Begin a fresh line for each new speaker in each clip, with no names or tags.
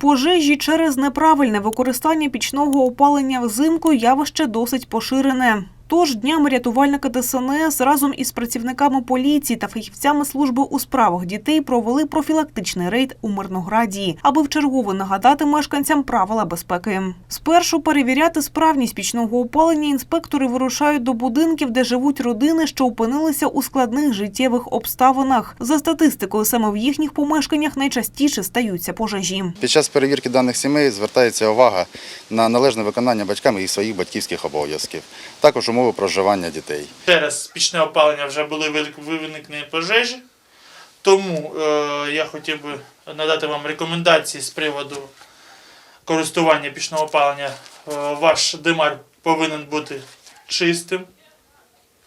Пожежі через неправильне використання пічного опалення взимку явище досить поширене. Тож днями рятувальники ДСНС разом із працівниками поліції та фахівцями служби у справах дітей провели профілактичний рейд у Мирнограді, аби вчергово нагадати мешканцям правила безпеки. Спершу перевіряти справність пічного опалення інспектори вирушають до будинків, де живуть родини, що опинилися у складних життєвих обставинах. За статистикою, саме в їхніх помешканнях найчастіше стаються пожежі.
Під час перевірки даних сімей звертається увага на належне виконання батьками їх своїх батьківських обов'язків, також умови проживання дітей.
Через пічне опалення вже були виник- виникнені пожежі. Тому е, я хотів би надати вам рекомендації з приводу користування пічного опалення. Е, ваш димар повинен бути чистим,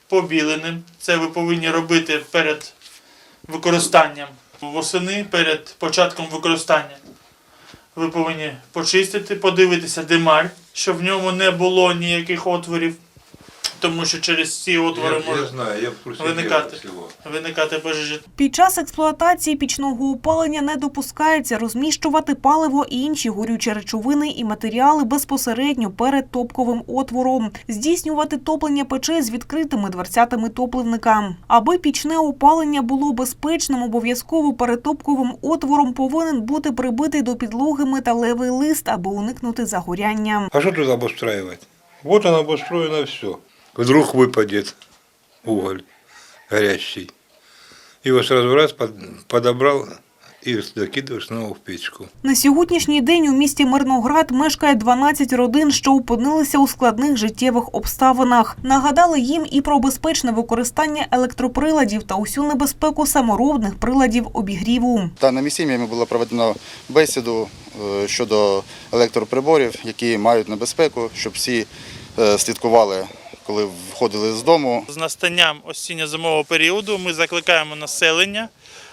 побіленим. Це ви повинні робити перед використанням восени, перед початком використання. Ви повинні почистити, подивитися димар, щоб в ньому не було ніяких отворів, тому що через ці отвори
Я, я знаю, я в
виникати.
дела
виникати пожежі.
Під час експлуатації пічного опалення не допускається розміщувати паливо і інші горючі речовини і матеріали безпосередньо перед топковим отвором, здійснювати топлення печей з відкритими дверцятами топливника. Аби пічне опалення було безпечним, обов'язково перед топковим отвором повинен бути прибитий до підлоги металевий лист, аби уникнути загоряння.
А что тут обустраивать? Вот оно обустроено все. Вдруг выпадет уголь горящий. Его сразу раз под- подобрал и закидываешь снова в печку.
На сьогоднішній день у місті Мирноград мешкає 12 родин, що опинилися у складних життєвих обставинах. Нагадали їм і про безпечне використання електроприладів та усю небезпеку саморобних приладів обігріву.
Даними сім'ями було проведено бесіду е, щодо електроприборів, які мають небезпеку, щоб всі е, слідкували, коли входили з дому,
З настанням осінньо-зимового періоду ми закликаємо населення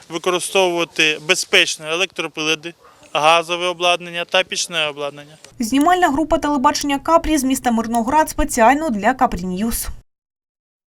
використовувати безпечні електроприлади, газове обладнання та пічне обладнання.
Знімальна група телебачення Капрі з міста Мирноград спеціально для Капрі Ньюс.